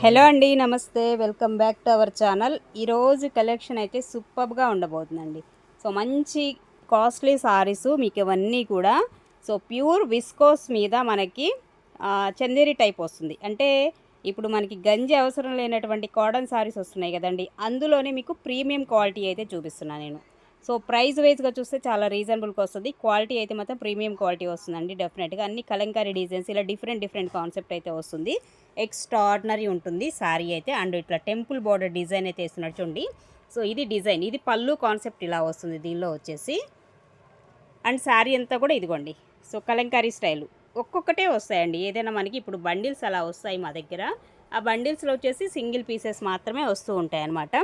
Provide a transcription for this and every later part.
Hello అండి నమస్తే. Welcome back to our channel. ఈరోజు కలెక్షన్ అయితే సూపర్గా ఉండబోతుందండి. సో మంచి కాస్ట్లీ సారీస్ మీకు ఇవన్నీ కూడా. సో ప్యూర్ విస్కోస్ మీద మనకి చందేరి టైప్ వస్తుంది. అంటే ఇప్పుడు మనకి గంజి అవసరం లేనటువంటి కాటన్ సారీస్ వస్తున్నాయి కదండి. అందులోనే మీకు ప్రీమియం క్వాలిటీ అయితే చూపిస్తున్నాను నేను. సో ప్రైస్ వైజ్గా చూస్తే చాలా రీజనబుల్గా వస్తుంది. క్వాలిటీ అయితే మాత్రం ప్రీమియం క్వాలిటీ వస్తుందండి డెఫినెట్గా అన్ని కలంకారీ డిజైన్స్ ఇలా డిఫరెంట్ డిఫరెంట్ కాన్సెప్ట్ అయితే వస్తుంది. ఎక్స్ట్రాడినరీ ఉంటుంది శారీ అయితే. అండ్ ఇట్లా టెంపుల్ బార్డర్ డిజైన్ అయితే వేస్తున్నారు చూడండి. సో ఇది డిజైన్ ఇది పళ్ళు కాన్సెప్ట్ ఇలా వస్తుంది దీనిలో వచ్చేసి. అండ్ శారీ అంతా కూడా ఇదిగోండి. సో కలంకారీ స్టైల్ ఒక్కొక్కటే వస్తాయండి. ఏదైనా మనకి ఇప్పుడు బండిల్స్ అలా వస్తాయి మా దగ్గర. ఆ బండిల్స్లో వచ్చేసి సింగిల్ పీసెస్ మాత్రమే వస్తూ ఉంటాయి అన్నమాట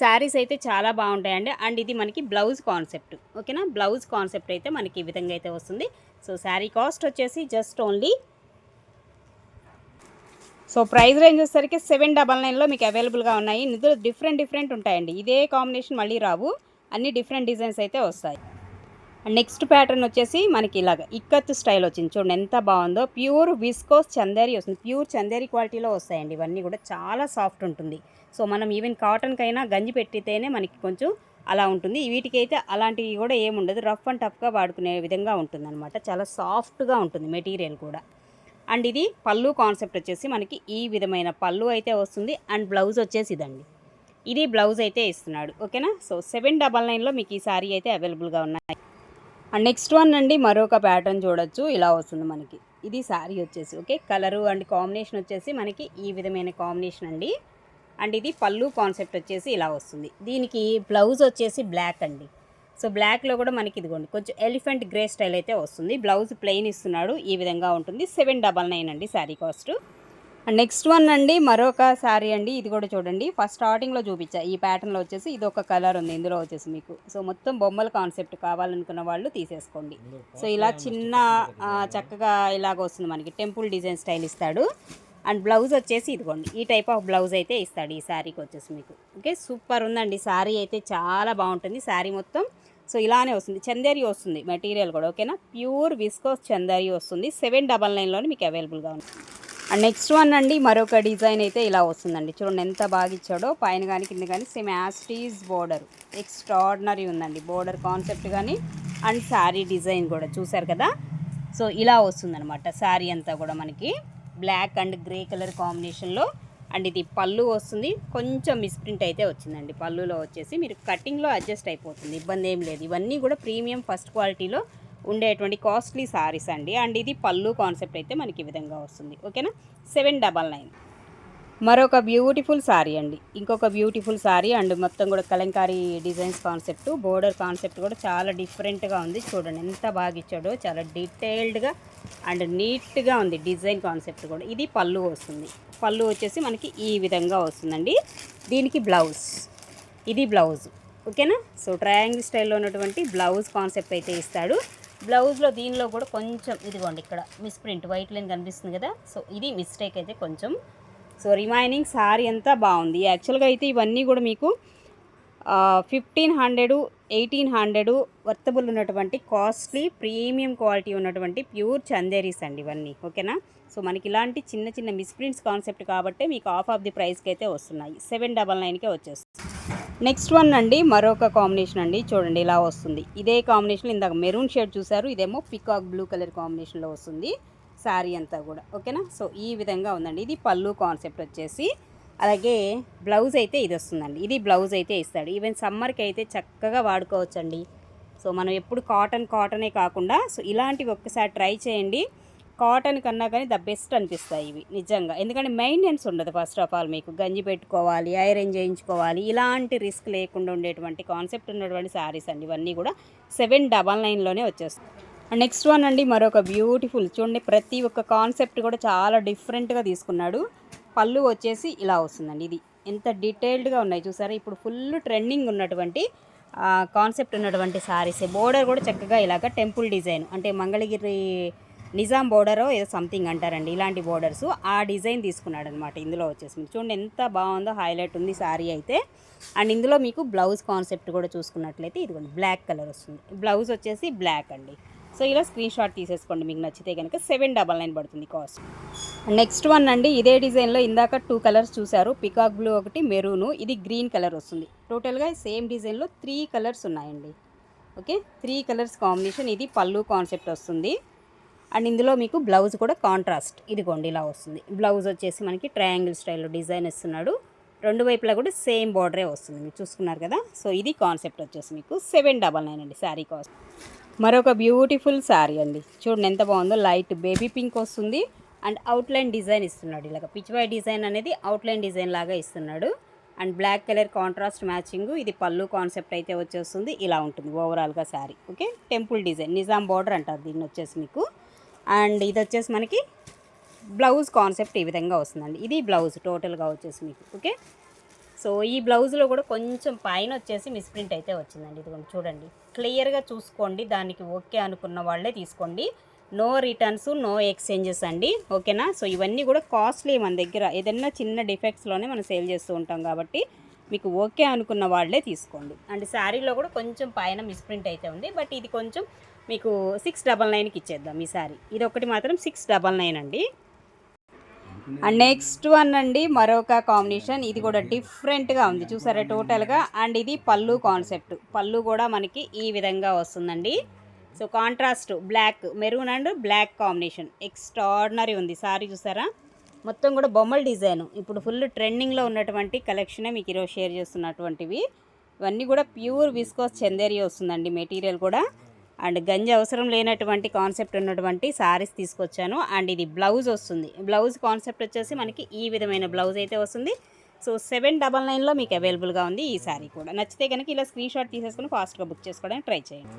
శారీస్ అయితే చాలా బాగుంటాయండి. అండ్ ఇది మనకి బ్లౌజ్ కాన్సెప్ట్. ఓకేనా? బ్లౌజ్ కాన్సెప్ట్ అయితే మనకి ఈ విధంగా అయితే వస్తుంది. సో శారీ కాస్ట్ వచ్చేసి just only so price range వచ్చేసరికి సెవెన్ డబల్ నైన్లో మీకు అవైలబుల్గా ఉన్నాయి. ఇందులో డిఫరెంట్ డిఫరెంట్ ఉంటాయండి. ఇదే కాంబినేషన్ మళ్ళీ రావు. అన్ని డిఫరెంట్ డిజైన్స్ అయితే వస్తాయి. నెక్స్ట్ ప్యాటర్న్ వచ్చేసి మనకి ఇలాగ ఇక్కత్ స్టైల్ వచ్చింది. చూడండి ఎంత బాగుందో. ప్యూర్ విస్కోస్ చందేరి వస్తుంది. ప్యూర్ చందేరి క్వాలిటీలో వస్తాయండి. ఇవన్నీ కూడా చాలా సాఫ్ట్ ఉంటుంది. సో మనం ఈవెన్ కాటన్కైనా గంజి పెట్టితేనే మనకి కొంచెం అలా ఉంటుంది. వీటికైతే అలాంటివి కూడా ఏముండదు రఫ్ అండ్ టఫ్గా వాడుకునే విధంగా ఉంటుంది అనమాట చాలా సాఫ్ట్గా ఉంటుంది మెటీరియల్ కూడా. అండ్ ఇది పళ్ళు కాన్సెప్ట్ వచ్చేసి మనకి ఈ విధమైన పళ్ళు అయితే వస్తుంది. అండ్ బ్లౌజ్ వచ్చేసి ఇదండి. ఇది బ్లౌజ్ అయితే ఇస్తున్నాడు. ఓకేనా? సో సెవెన్ డబల్ నైన్లో మీకు ఈ సారీ అయితే అవైలబుల్గా ఉన్నాయి. అండ్ నెక్స్ట్ వన్ అండి మరొక ప్యాటర్న్ చూడొచ్చు. ఇలా వస్తుంది మనకి. ఇది శారీ వచ్చేసి ఓకే కలరు అండ్ కాంబినేషన్ వచ్చేసి మనకి ఈ విధమైన కాంబినేషన్ అండి. అండ్ ఇది పళ్ళు కాన్సెప్ట్ వచ్చేసి ఇలా వస్తుంది. దీనికి బ్లౌజ్ వచ్చేసి బ్లాక్ అండి. సో బ్లాక్లో కూడా మనకి ఇదిగోండి కొంచెం ఎలిఫెంట్ గ్రే స్టైల్ అయితే వస్తుంది. బ్లౌజ్ ప్లెయిన్ ఇస్తున్నాడు ఈ విధంగా ఉంటుంది. సెవెన్ డబల్ నైన్ అండి శారీ కాస్ట్ నెక్స్ట్ వన్ అండి మరొక శారీ అండి. ఇది కూడా చూడండి. ఫస్ట్ స్టార్టింగ్లో చూపించా. ఈ ప్యాటర్న్లో వచ్చేసి ఇది ఒక కలర్ ఉంది. ఇందులో వచ్చేసి మీకు. సో మొత్తం బొమ్మల కాన్సెప్ట్ కావాలనుకున్న వాళ్ళు తీసేసుకోండి. సో ఇలా చిన్న చక్కగా ఇలాగ వస్తుంది మనకి. టెంపుల్ డిజైన్ స్టైల్ ఇస్తాడు. అండ్ బ్లౌజ్ వచ్చేసి ఇదిగోండి. ఈ టైప్ ఆఫ్ బ్లౌజ్ అయితే ఇస్తాడు ఈ శారీకి వచ్చేసి మీకు. ఓకే? సూపర్ ఉందండి. శారీ అయితే చాలా బాగుంటుంది. శారీ మొత్తం. సో ఇలానే వస్తుంది. చందేరి వస్తుంది మెటీరియల్ కూడా. ఓకేనా? ప్యూర్ విస్కోస్ చందేరి వస్తుంది. సెవెన్ డబల్ నైన్లోనే మీకు అవైలబుల్గా ఉంది అండ్ నెక్స్ట్ వన్ అండి మరొక డిజైన్ అయితే ఇలా వస్తుందండి. చూడండి ఎంత బాగా ఇచ్చాడో. పైన కానీ కింద కానీ same as it is border. Extraordinary ఉందండి. బోర్డర్ కాన్సెప్ట్ కానీ అండ్ శారీ డిజైన్ కూడా చూసారు కదా? సో ఇలా వస్తుందన్నమాట శారీ అంతా కూడా మనకి. బ్లాక్ అండ్ గ్రే కలర్ కాంబినేషన్లో. అండ్ ఇది పళ్ళు వస్తుంది. కొంచెం మిస్ప్రింట్ అయితే వచ్చిందండి. పళ్ళులో వచ్చేసి మీరు కటింగ్లో అడ్జస్ట్ అయిపోతుంది. ఇబ్బంది ఏం లేదు. ఇవన్నీ కూడా ప్రీమియం ఫస్ట్ క్వాలిటీలో ఉండేటువంటి కాస్ట్లీ సారీస్ అండి. అండ్ ఇది పళ్ళు కాన్సెప్ట్ అయితే మనకి ఈ విధంగా వస్తుంది. ఓకేనా? Seven double nine. మరొక బ్యూటిఫుల్ శారీ అండి. ఇంకొక బ్యూటిఫుల్ శారీ అండ్ మొత్తం కూడా Kalamkari designs concept border concept కూడా చాలా డిఫరెంట్గా ఉంది. చూడండి ఎంత బాగా ఇచ్చాడో చాలా డీటెయిల్డ్గా అండ్ నీట్గా ఉంది డిజైన్ కాన్సెప్ట్ కూడా. ఇది పళ్ళు వస్తుంది. పళ్ళు వచ్చేసి మనకి ఈ విధంగా వస్తుందండి. దీనికి బ్లౌజ్. ఇది బ్లౌజ్. ఓకేనా? సో ట్రయాంగిల్ స్టైల్లో ఉన్నటువంటి బ్లౌజ్ కాన్సెప్ట్ అయితే ఇస్తాడు. బ్లౌజ్లో దీనిలో కూడా కొంచెం ఇదిగోండి ఇక్కడ మిస్ ప్రింట్ వైట్ లైన్ కనిపిస్తుంది కదా. సో ఇది మిస్టేక్ అయితే కొంచెం. సో రిమైనింగ్ సారీ అంతా బాగుంది. యాక్చువల్గా అయితే ఇవన్నీ కూడా మీకు fifteen hundred eighteen hundred worthable ఉన్నటువంటి కాస్ట్లీ ప్రీమియం క్వాలిటీ ఉన్నటువంటి ప్యూర్ చందేరీస్ అండి ఇవన్నీ. ఓకేనా? సో మనకి ఇలాంటి చిన్న చిన్న మిస్ప్రింట్స్ కాన్సెప్ట్ కాబట్టి మీకు ఆఫ్ ఆఫ్ ది ప్రైస్కి అయితే వస్తున్నాయి. సెవెన్ డబల్ నైన్కే వచ్చేస్తుంది నెక్స్ట్ వన్ అండి మరొక కాంబినేషన్ అండి. చూడండి ఇలా వస్తుంది. ఇదే కాంబినేషన్ ఇందాక మెరూన్ షేడ్ చూసారు ఇదేమో పికాక్ బ్లూ కలర్ కాంబినేషన్లో వస్తుంది శారీ అంతా కూడా. ఓకేనా? సో ఈ విధంగా ఉందండి. ఇది పళ్ళు కాన్సెప్ట్ వచ్చేసి అలాగే బ్లౌజ్ అయితే ఇది వస్తుందండి. ఇది బ్లౌజ్ అయితే ఇస్తాడు. ఈవెన్ సమ్మర్కి అయితే చక్కగా వాడుకోవచ్చండి. సో మనం ఎప్పుడు కాటన్ కాటనే కాకుండా సో ఇలాంటివి ఒక్కసారి ట్రై చేయండి. కాటన్ కన్నా కానీ ద బెస్ట్ అనిపిస్తాయి ఇవి నిజంగా. ఎందుకంటే మెయింటెనెన్స్ ఉండదు ఫస్ట్ ఆఫ్ ఆల్ మీకు. గంజి పెట్టుకోవాలి ఐరన్ చేయించుకోవాలి ఇలాంటి రిస్క్ లేకుండా ఉండేటువంటి కాన్సెప్ట్ ఉన్నటువంటి శారీస్ అండి. ఇవన్నీ కూడా సెవెన్ డబల్ నైన్లోనే వచ్చేస్తాయి. నెక్స్ట్ వన్ అండి మరొక బ్యూటిఫుల్. చూడండి ప్రతి ఒక్క కాన్సెప్ట్ కూడా చాలా డిఫరెంట్గా తీసుకున్నాడు. పళ్ళు వచ్చేసి ఇలా వస్తుందండి ఇది. ఎంత డీటెయిల్డ్గా ఉన్నాయి చూసారా? ఇప్పుడు ఫుల్ ట్రెండింగ్ ఉన్నటువంటి కాన్సెప్ట్ ఉన్నటువంటి సారీస్ బోర్డర్ కూడా చక్కగా ఇలాగ టెంపుల్ డిజైన్ అంటే మంగళగిరి నిజాం బోర్డరో ఏదో సంథింగ్ అంటారండి ఇలాంటి బోర్డర్స్. ఆ డిజైన్ తీసుకున్నాడు అనమాట ఇందులో వచ్చేసి. చూడండి ఎంత బాగుందో హైలైట్ ఉంది సారీ అయితే. అండ్ ఇందులో మీకు బ్లౌజ్ కాన్సెప్ట్ కూడా చూసుకున్నట్లయితే ఇదిగోండి బ్లాక్ కలర్ వస్తుంది. బ్లౌజ్ వచ్చేసి బ్లాక్ అండి. సో ఇలా స్క్రీన్ షాట్ తీసేసుకోండి మీకు నచ్చితే కనుక సెవెన్ డబల్ నైన్ పడుతుంది కాస్ట్. నెక్స్ట్ వన్ అండి ఇదే డిజైన్లో ఇందాక టూ కలర్స్ చూశారు. పికాక్ బ్లూ ఒకటి మెరూను. ఇది గ్రీన్ కలర్ వస్తుంది. టోటల్గా సేమ్ డిజైన్లో త్రీ కలర్స్ ఉన్నాయండి. ఓకే? Three colours combination. ఇది పళ్ళు కాన్సెప్ట్ వస్తుంది. అండ్ ఇందులో మీకు బ్లౌజ్ కూడా కాంట్రాస్ట్ ఇదిగోండి ఇలా వస్తుంది. బ్లౌజ్ వచ్చేసి మనకి ట్రయాంగిల్ స్టైల్లో డిజైన్ ఇస్తున్నాడు. రెండు వైపులా కూడా సేమ్ బార్డరే వస్తుంది. మీరు చూసుకున్నారు కదా? సో ఇది కాన్సెప్ట్ వచ్చేసి మీకు సెవెన్ డబల్ నైన్ అండి శారీ కాస్ట్. మరొక బ్యూటిఫుల్ శారీ అండి. చూడండి ఎంత బాగుందో. లైట్ బేబీ పింక్ వస్తుంది. అండ్ అవుట్లైన్ డిజైన్ ఇస్తున్నాడు. ఇలాగ పిచ్వాయ్ డిజైన్ అనేది అవుట్లైన్ డిజైన్ లాగా ఇస్తున్నాడు. And black colour contrast matching. ఇది పళ్ళు కాన్సెప్ట్ అయితే వచ్చేస్తుంది. ఇలా ఉంటుంది ఓవరాల్గా sari. Okay? Temple design. Nizam border అంటారు దీన్ని వచ్చేసి మీకు. అండ్ ఇది వచ్చేసి మనకి బ్లౌజ్ కాన్సెప్ట్ ఈ విధంగా వస్తుందండి. ఇది బ్లౌజ్ టోటల్గా వచ్చేసి మీకు ఓకే? సో ఈ బ్లౌజ్లో కూడా కొంచెం పైన వచ్చేసి మిస్ప్రింట్ అయితే వచ్చిందండి. ఇది చూడండి. క్లియర్గా చూసుకోండి దానికి ఓకే అనుకున్న వాళ్ళే తీసుకోండి. నో రిటర్న్స్ నో ఎక్స్చేంజెస్ అండి ఓకేనా? సో ఇవన్నీ కూడా కాస్ట్లీ మన దగ్గర ఏదైనా చిన్న డిఫెక్ట్స్లోనే మనం సేల్ చేస్తూ ఉంటాం కాబట్టి మీకు ఓకే అనుకున్న వాళ్ళే తీసుకోండి. అండ్ శారీలో కూడా కొంచెం పైన మిస్ప్రింట్ అయితే ఉంది బట్ ఇది కొంచెం మీకు సిక్స్ డబల్ నైన్కి ఇచ్చేద్దాం ఈ ఇది ఒకటి మాత్రం సిక్స్ డబల్ నైన్ అండి. అండ్ నెక్స్ట్ వన్ అండి మరొక కాంబినేషన్ ఇది కూడా డిఫరెంట్గా ఉంది. చూసారా టోటల్గా అండ్ ఇది పళ్ళు కాన్సెప్ట్ పళ్ళు కూడా మనకి ఈ విధంగా వస్తుందండి. So contrast black maroon and black combination extraordinary ఉంది. సారీ చూసారా? మొత్తం కూడా బొమ్మల డిజైన్. ఇప్పుడు ఫుల్ ట్రెండింగ్లో ఉన్నటువంటి కలెక్షనే మీకు ఈరోజు షేర్ చేస్తున్నటువంటివి. ఇవన్నీ కూడా ప్యూర్ విస్కోస్ చందేరి వస్తుందండి మెటీరియల్ కూడా. అండ్ గంజి అవసరం లేనటువంటి కాన్సెప్ట్ ఉన్నటువంటి శారీస్ తీసుకొచ్చాను. అండ్ ఇది బ్లౌజ్ వస్తుంది. బ్లౌజ్ కాన్సెప్ట్ వచ్చేసి మనకి ఈ విధమైన బ్లౌజ్ అయితే వస్తుంది. సో సెవెన్ డబల్ నైన్లో మీకు అవైలబుల్గా ఉంది ఈ సారీ కూడా. నచ్చితే కనుక ఇలా స్క్రీన్ షాట్ తీసేసుకుని ఫాస్ట్గా బుక్ చేసుకోవడానికి ట్రై చేయండి.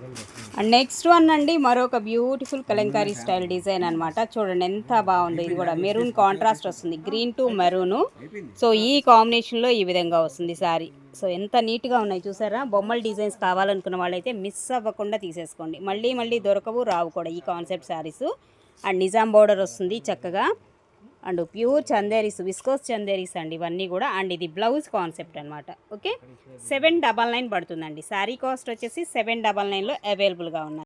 అండ్ నెక్స్ట్ వన్ అండి మరొక బ్యూటిఫుల్ కలంకారీ స్టైల్ డిజైన్ అనమాట చూడండి ఎంత బాగుంది ఇది కూడా. మెరూన్ కాంట్రాస్ట్ వస్తుంది గ్రీన్ టు మెరూన్. సో ఈ కాంబినేషన్లో ఈ విధంగా వస్తుంది సారీ సో ఎంత నీట్గా ఉన్నాయి చూసారా? బొమ్మల డిజైన్స్ కావాలనుకున్న వాళ్ళైతే మిస్ అవ్వకుండా తీసేసుకోండి. మళ్ళీ మళ్ళీ దొరకవు రావు కూడా ఈ concept saris. And Nizam border వస్తుంది చక్కగా. And pure Chanderis viscose Chanderis అండి ఇవన్నీ కూడా. అండ్ ఇది బ్లౌజ్ కాన్సెప్ట్ అనమాట ఓకే? సెవెన్ డబల్ నైన్ పడుతుందండి. శారీ కాస్ట్ వచ్చేసి సెవెన్ డబల్ నైన్లో అవైలబుల్గా ఉన్నాయి